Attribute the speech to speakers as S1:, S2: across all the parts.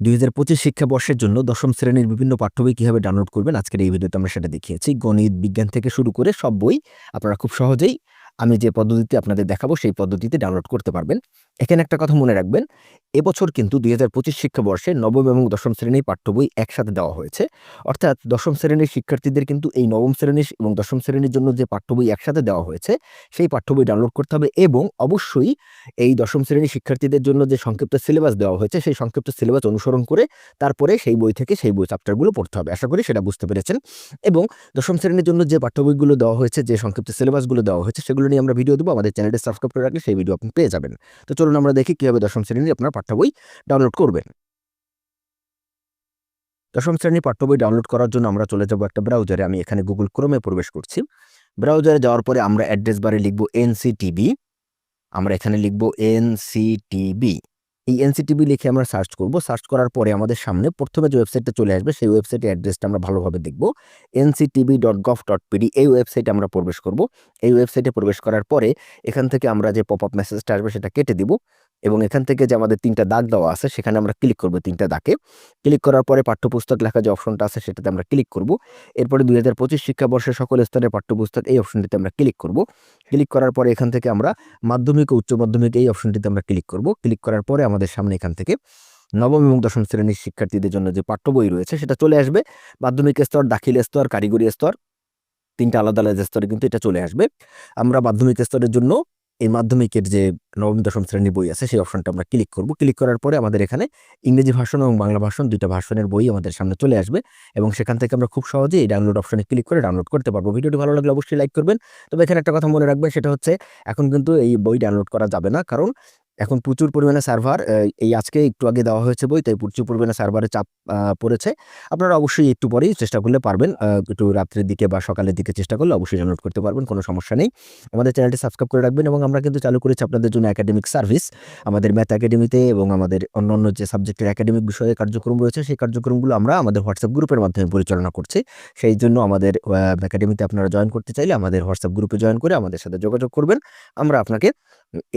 S1: দুই হাজার পঁচিশ শিক্ষাবর্ষের জন্য দশম শ্রেণির বিভিন্ন পাঠ্য বই কীভাবে ডাউনলোড করবেন? আজকের এই ভিডিওতে আমরা সেটা দেখিয়েছি। গণিত, বিজ্ঞান থেকে শুরু করে সব বই আপনারা খুব সহজেই আমি যে পদ্ধতিতে আপনাদের দেখাবো সেই পদ্ধতিতে ডাউনলোড করতে পারবেন। এখানে একটা কথা মনে রাখবেন, এবছর কিন্তু দুই হাজার পঁচিশ শিক্ষাবর্ষে নবম এবং দশম শ্রেণির পাঠ্য বই একসাথে দেওয়া হয়েছে। অর্থাৎ দশম শ্রেণির শিক্ষার্থীদের কিন্তু এই নবম শ্রেণির এবং দশম শ্রেণির জন্য যে পাঠ্য বই একসাথে দেওয়া হয়েছে, সেই পাঠ্য বই ডাউনলোড করতে হবে এবং অবশ্যই এই দশম শ্রেণির শিক্ষার্থীদের জন্য যে সংক্ষিপ্ত সিলেবাস দেওয়া হয়েছে, সেই সংক্ষিপ্ত সিলেবাস অনুসরণ করে তারপরে সেই বই থেকে সেই বই চ্যাপ্টারগুলো পড়তে হবে। আশা করি সেটা বুঝতে পেরেছেন। এবং দশম শ্রেণির জন্য যে পাঠ্য বইগুলো দেওয়া হয়েছে, যে সংক্ষিপ্ত সিলেবাসগুলো দেওয়া হয়েছে, সেগুলো নিয়ে আমরা ভিডিও দেবো, আমাদের চ্যানেলটি সাবস্ক্রাইব করে রাখলে সেই ভিডিও আপনি পেয়ে যাবেন। তো চলুন আমরা দেখি কীভাবে দশম শ্রেণির আপনার পাঠ্য বই ডাউনলোড করবেন। দশম শ্রেণির পাঠ্য বই ডাউনলোড করার জন্য আমরা চলে যাব একটা ব্রাউজারে আমি এখানে গুগল ক্রোমে প্রবেশ করছি। ব্রাউজারে যাওয়ার পরে আমরা অ্যাড্রেস বারে লিখব এনসিটিবি আমরা এখানে লিখব এনসিটিবি এই এনসিটিবি লিখে আমরা সার্চ করব। সার্চ করার পরে আমাদের সামনে প্রথমে যে ওয়েবসাইটটা চলে আসবে, সেই ওয়েবসাইটের অ্যাড্রেসটা আমরা ভালোভাবে দেখব। NCTB dot gov dot BD, এই ওয়েবসাইটে আমরা প্রবেশ করব। এই ওয়েবসাইটে প্রবেশ করার পরে এখান থেকে আমরা যে পপ আপ মেসেজটা আসবে, সেটা কেটে দিব এবং এখান থেকে যে আমাদের তিনটা দাগ দেওয়া আছে, সেখানে আমরা ক্লিক করব তিনটা দাগে। ক্লিক করার পরে পাঠ্যপুস্তক লেখা যে অপশনটা আছে, সেটাতে আমরা ক্লিক করব। এরপরে দুই হাজার পঁচিশ শিক্ষাবর্ষের সকল স্তরের পাঠ্যপুস্তক এই অপশনটিতে আমরা ক্লিক করব। ক্লিক করার পরে এখান থেকে আমরা মাধ্যমিক ও উচ্চ মাধ্যমিক এই অপশনটিতে আমরা ক্লিক করব। ক্লিক করার পরে আমাদের সামনে এখান থেকে নবম এবং দশম শ্রেণির শিক্ষার্থীদের জন্য যে পাঠ্য বই রয়েছে সেটা চলে আসবে। মাধ্যমিক স্তর, দাখিল স্তর, কারিগরি স্তর, তিনটা আলাদা আলাদা স্তরে কিন্তু এটা চলে আসবে। আমরা মাধ্যমিক স্তরের জন্য এই মাধ্যমিকের যে নবম দশম শ্রেণির বই আছে, সেই অপশনটা আমরা ক্লিক করব। ক্লিক করার পরে আমাদের এখানে ইংরেজি ভাষণ এবং বাংলা ভাষণ দুইটা ভাষণের বই আমাদের সামনে চলে আসবে এবং সেখান থেকে আমরা খুব সহজেই এই ডাউনলোড অপশনে ক্লিক করে ডাউনলোড করতে পারব। ভিডিওটি ভালো লাগলে অবশ্যই লাইক করবেন। তবে এখানে একটা কথা মনে রাখবেন, সেটা হচ্ছে এখন কিন্তু এই বই ডাউনলোড করা যাবে না। কারণ এখন প্রচুর পরিমাণে সার্ভার এই আজকে একটু আগে দেওয়া হয়েছে বই, তাই প্রচুর পরিমাণে সার্ভারে চাপ পড়েছে। আপনারা অবশ্যই একটু পরেই চেষ্টা করলে পারবেন একটু রাত্রের দিকে বা সকালের দিকে চেষ্টা করলে অবশ্যই ডাউনলোড করতে পারবেন, কোনো সমস্যা নেই। আমাদের চ্যানেলটি সাবস্ক্রাইব করে রাখবেন এবং আমরা কিন্তু চালু করেছি আপনাদের জন্য একাডেমিক সার্ভিস আমাদের ম্যাথ একাডেমিতে এবং আমাদের অন্যান্য যে সাবজেক্টের একাডেমিক বিষয়ে কার্যক্রম রয়েছে, সেই কার্যক্রমগুলো আমরা আমাদের হোয়াটসঅ্যাপ গ্রুপের মাধ্যমে পরিচালনা করছি। সেই জন্য আমাদের একাডেমিতে আপনারা জয়েন করতে চাইলে আমাদের হোয়াটসঅ্যাপ গ্রুপে জয়েন করে আমাদের সাথে যোগাযোগ করবেন। আমরা আপনাকে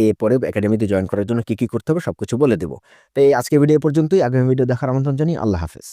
S1: এরপরে একাডেমিতে জয়েন করার জন্য কী কী করতে হবে সবকিছু বলে দেবো। তো এই আজকে ভিডিও পর্যন্তই। আগামী ভিডিও দেখার আমন্ত্রণ জানি আল্লাহ হাফেজ।